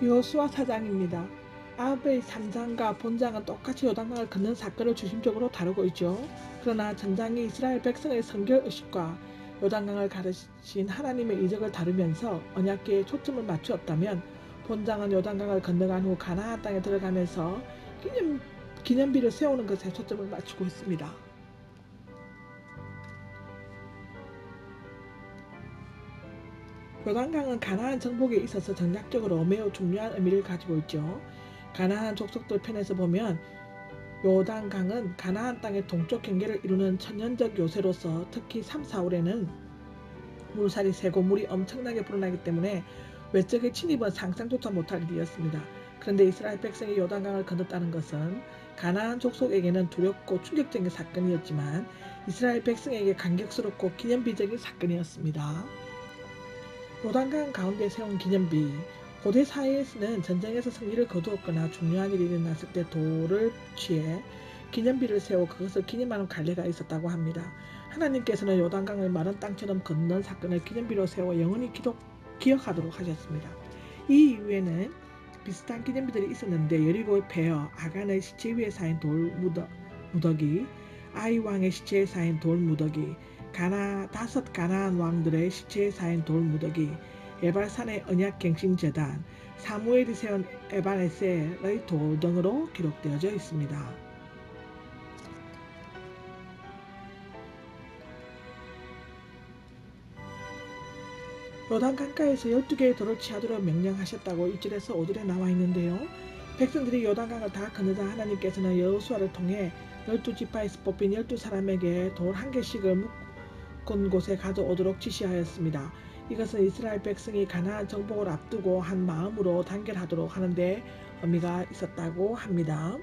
여호수아 사장입니다. 아합의 3장과 본장은 똑같이 요단강을 걷는 사건을 중심적으로 다루고 있죠. 그러나 전장이 이스라엘 백성의 성결 의식과 요단강을 가르신 하나님의 이적을 다루면서 언약계에 초점을 맞추었다면 본장은 요단강을 건너간 후 가나안 땅에 들어가면서 기념, 기념비를 세우는 것에 초점을 맞추고 있습니다. 요단강은 가나안 정복에 있어서 전략적으로 매우 중요한 의미를 가지고 있죠. 가나안 족속들 편에서 보면 요단강은 가나안 땅의 동쪽 경계를 이루는 천년적 요새로서 특히 3, 4월에는 물살이 세고 물이 엄청나게 불어나기 때문에 외적의 침입은 상상조차 못할 일이었습니다. 그런데 이스라엘 백성이 요단강을 건넜다는 것은 가나안 족속에게는 두렵고 충격적인 사건이었지만 이스라엘 백성에게 감격스럽고 기념비적인 사건이었습니다. 요단강 가운데 세운 기념비 고대 사회에서는 전쟁에서 승리를 거두었거나 중요한 일이 일어났을 때 돌을 취해 기념비를 세워 그것을 기념하는 관례가 있었다고 합니다. 하나님께서는 요단강을 마른 땅처럼 건넌 사건을 기념비로 세워 영원히 기록, 기억하도록 하셨습니다. 이 이후에는 비슷한 기념비들이 있었는데 여리고의 폐허, 아간의 시체 위에 쌓인 돌 무더, 무더기, 아이 왕의 시체에 쌓인 돌 무더기, 가나 다섯 가나안 왕들의 시체에 쌓인 돌 무더기, 에발산의 언약 갱신 재단, 사무엘이 세운 에바네셀의 돌 등으로 기록되어져 있습니다. 요단 강가에서 12개의 돌을 취하도록 명령하셨다고 1절에서 5절에 나와 있는데요. 백성들이 요단강을 다 건너자 하나님께서는 여호수아를 통해 12지파에서 뽑힌 12사람에게 돌 한 개씩을 묶은 곳에 가져오도록 지시하였습니다. 이것은 이스라엘 백성이 가나안 정복을 앞두고 한 마음으로 단결하도록 하는데 의미가 있었다고 합니다.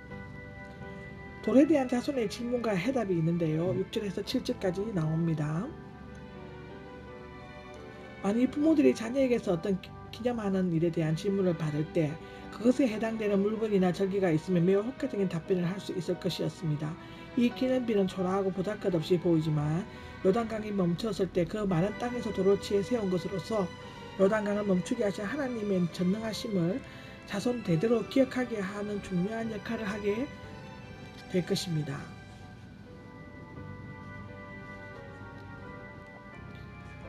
돌에 대한 자손의 질문과 해답이 있는데요. 6절에서 7절까지 나옵니다. 만일 부모들이 자녀에게서 어떤 기념하는 일에 대한 질문을 받을 때 그것에 해당되는 물건이나 절기가 있으면 매우 효과적인 답변을 할 수 있을 것이었습니다. 이 기념비는 초라하고 보잘것없이 보이지만 요단강이 멈췄을 때 그 많은 땅에서 치해 세운 것으로서 요단강을 멈추게 하신 하나님의 전능하심을 자손 대대로 기억하게 하는 중요한 역할을 하게 될 것입니다.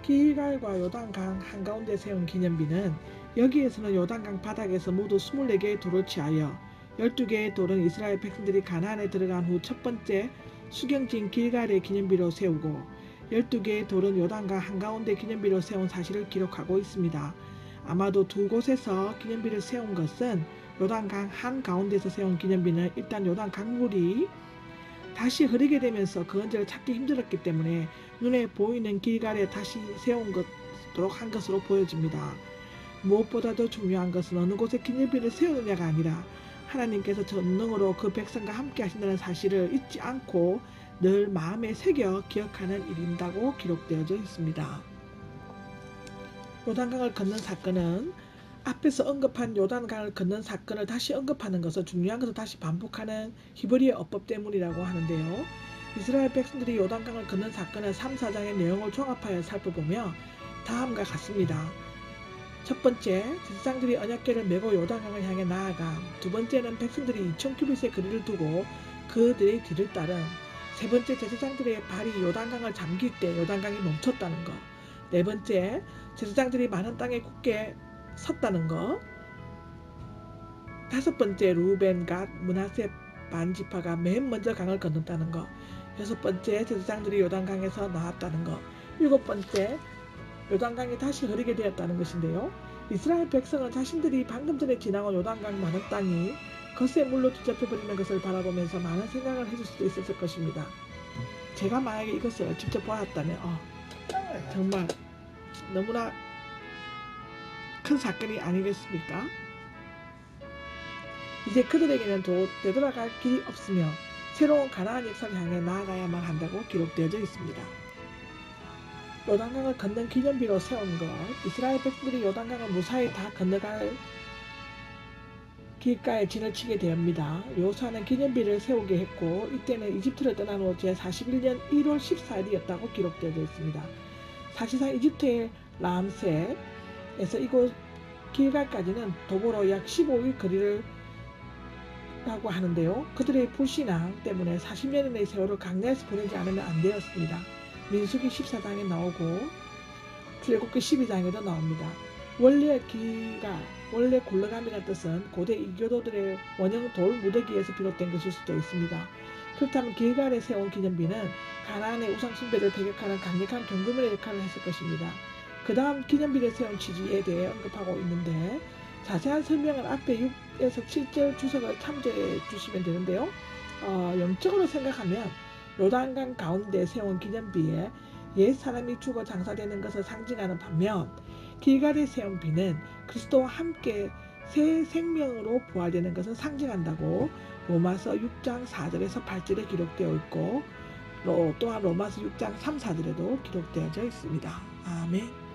길갈과 요단강 한가운데 세운 기념비는 여기에서는 요단강 바닥에서 모두 24개의 돌을 취하여 12개의 돌은 이스라엘 백성들이 가나안에 들어간 후 첫 번째 수경진 길갈의 기념비로 세우고 12개의 돌은 요단강 한가운데 기념비로 세운 사실을 기록하고 있습니다. 아마도 두 곳에서 기념비를 세운 것은 요단강 한가운데서 세운 기념비는 일단 요단 강물이 다시 흐르게 되면서 그 흔적을 찾기 힘들었기 때문에 눈에 보이는 길갈에 다시 세운 것도록 한 것으로 보여집니다. 무엇보다도 중요한 것은 어느 곳에 기념비를 세우느냐가 아니라 하나님께서 전능으로 그 백성과 함께 하신다는 사실을 잊지 않고 늘 마음에 새겨 기억하는 일인다고 기록되어져 있습니다. 요단강을 건넌 사건은 앞에서 언급한 요단강을 건넌 사건을 다시 언급하는 것은 중요한 것을 다시 반복하는 히브리의 어법 때문이라고 하는데요. 이스라엘 백성들이 요단강을 건넌 사건의 3, 4장의 내용을 종합하여 살펴보며 다음과 같습니다. 첫 번째, 제사장들이 언약궤를 메고 요단강을 향해 나아감. 두 번째는 백성들이 2천 큐빗의 거리를 두고 그들의 뒤를 따름. 세 번째, 제사장들의 발이 요단강을 잠길 때 요단강이 멈췄다는 것. 네 번째, 제사장들이 많은 땅에 굳게 섰다는 것. 다섯 번째, 루벤, 갓, 문하세 반지파가 맨 먼저 강을 건넜다는 것. 여섯 번째, 제사장들이 요단강에서 나왔다는 것. 일곱 번째, 요단강이 다시 흐르게 되었다는 것인데요. 이스라엘 백성은 자신들이 방금 전에 지나온 요단강 많은 땅이 거세 물로 뒤덮여버리는 것을 바라보면서 많은 생각을 해줄 수도 있었을 것입니다. 제가 만약에 이것을 직접 보았다면 어, 정말 너무나 큰 사건이 아니겠습니까? 이제 그들에게는 도 되돌아갈 길이 없으며 새로운 가나안 역사를 향해 나아가야만 한다고 기록되어져 있습니다. 요단강을 건넌 기념비로 세운 것, 이스라엘 백성들이 요단강을 무사히 다 건너갈 길가에 진을 치게 되옵니다. 요사는 기념비를 세우게 했고 이때는 이집트를 떠난 후 제41년 1월 14일이었다고 기록되어 있습니다. 사실상 이집트의 람셋에서 이곳 길갈까지는 도보로 약 15일 거리를 라고 하는데요. 그들의 불신앙 때문에 40년의 세월을 강야에서 보내지 않으면 안 되었습니다. 민수기 14장에 나오고 출애굽기 12장에도 나옵니다. 원래 기가 원래 굴러감이라는 뜻은 고대 이교도들의 원형 돌 무더기에서 비롯된 것일 수도 있습니다. 그렇다면 길갈에 세운 기념비는 가나안의 우상 숭배를 배격하는 강력한 경고문의 역할을 했을 것입니다. 그 다음 기념비를 세운 취지에 대해 언급하고 있는데 자세한 설명은 앞에 6에서 7절 주석을 참조해 주시면 되는데요. 어, 영적으로 생각하면 요단강 가운데 세운 기념비에 옛 사람이 죽어 장사되는 것을 상징하는 반면 길갈에 세운 비는 그리스도와 함께 새 생명으로 부활되는 것을 상징한다고 로마서 6장 4절에서 8절에 기록되어 있고 로- 또한 로마서 6장 3, 4절에도 기록되어져 있습니다. 아멘.